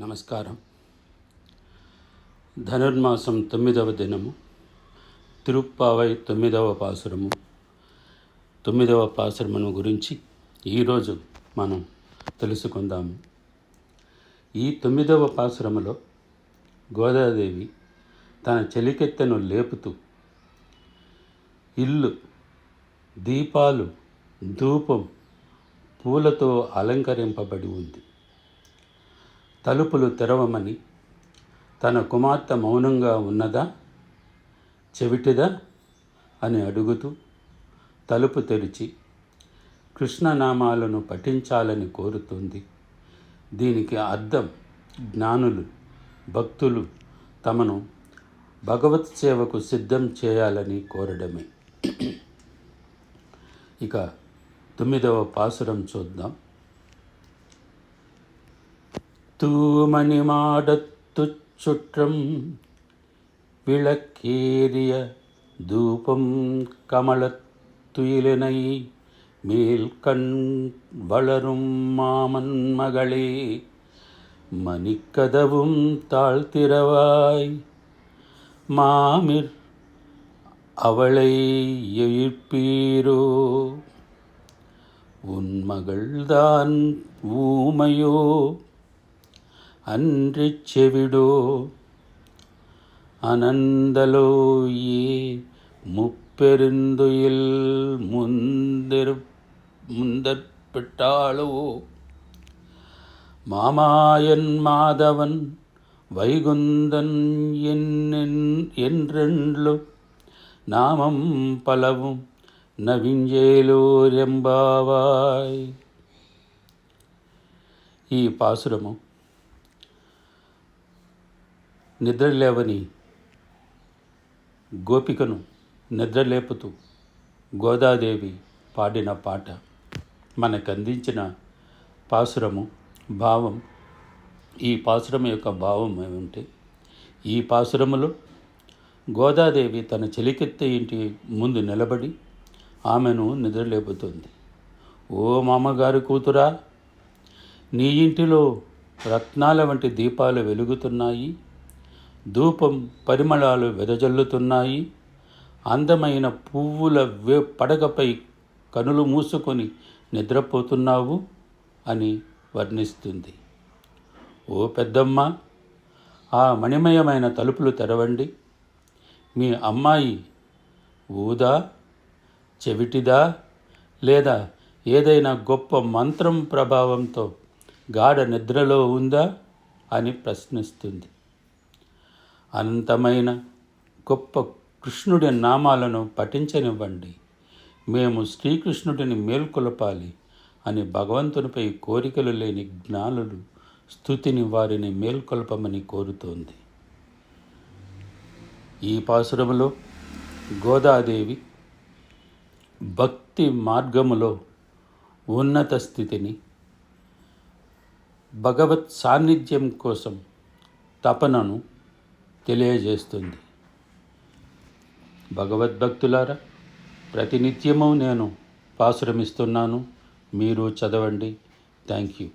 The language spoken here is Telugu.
నమస్కారం. ధనుర్మాసం తొమ్మిదవ దినము తిరుప్పావై తొమ్మిదవ పాసురము. తొమ్మిదవ పాసురమును గురించి ఈరోజు మనం తెలుసుకుందాము. ఈ తొమ్మిదవ పాసురములో గోదాదేవి తన చెలికెత్తెను లేపుతూ ఇల్లు దీపాలు ధూపం పూలతో అలంకరింపబడి ఉంది. తలుపులు తెరవమని తన కుమార్తె మౌనంగా ఉన్నదా? చెవిటిదా? అని అడుగుతూ తలుపు తెరిచి కృష్ణనామాలను పఠించాలని కోరుతుంది. దీనికి అర్థం జ్ఞానులు భక్తులు తమను భగవత్ సేవకు సిద్ధం చేయాలని కోరడమే. ఇక తొమ్మిదవ పాసురం చూద్దాం. தூமணி மாடத்து சுற்றம் விளக்கேறிய தூபம் கமலத்துயிலினை மேல் கண் வளரும் மாமன் மகளே மணிக்கதவும் தாழ்த்திரவாய் மாமிர் அவளை எழுப்பீரோ? உன் மகள்தான் ஊமையோ? அன்றி செவிடோ அனந்தலோ ஏ முப்பெருந்துயில் முந்திரு முந்தற்பட்டாளோ மாமாயன் மாதவன் வைகுந்தன் என்னென் என்றென்று నామం పలవు నవింజేలోరెంబావాయ్ ఈ పాసురము నిద్రలేవని గోపికను నిద్రలేపుతూ గోదాదేవి పాడిన పాట మనకు అందించిన పాసురము భావం. ఈ పాసురం యొక్క భావం ఏమంటే ఈ పాసురములో గోదాదేవి తన చెలికెత్తే ఇంటి ముందు నిలబడి ఆమెను నిద్రలేపుతుంది. ఓ మామగారు కూతురా నీ ఇంటిలో రత్నాల వంటి దీపాలు వెలుగుతున్నాయి. ధూపం పరిమళాలు వెదజల్లుతున్నాయి. అందమైన పువ్వుల వే పడగపై కనులు మూసుకొని నిద్రపోతున్నావు అని వర్ణిస్తుంది. ఓ పెద్దమ్మ ఆ మణిమయమైన తలుపులు తెరవండి. మీ అమ్మాయి ఊదా చెవిటిదా లేదా ఏదైనా గొప్ప మంత్రం ప్రభావంతో గాఢ నిద్రలో ఉందా అని ప్రశ్నిస్తుంది. అనంతమైన గొప్ప కృష్ణుడి నామాలను పఠించనివ్వండి. మేము శ్రీకృష్ణుడిని మేల్కొలపాలి అని భగవంతునిపై కోరికలు లేని జ్ఞానులు స్థుతిని వారిని మేల్కొల్పమని కోరుతోంది. ఈ పాసురములో గోదాదేవి భక్తి మార్గములో ఉన్నత స్థితిని భగవత్ సాన్నిధ్యం కోసం తపనను తెలియజేస్తుంది. భగవద్భక్తులారా ప్రతినిత్యము నేను పాశ్రమిస్తున్నాను. మీరు చదవండి. Thank you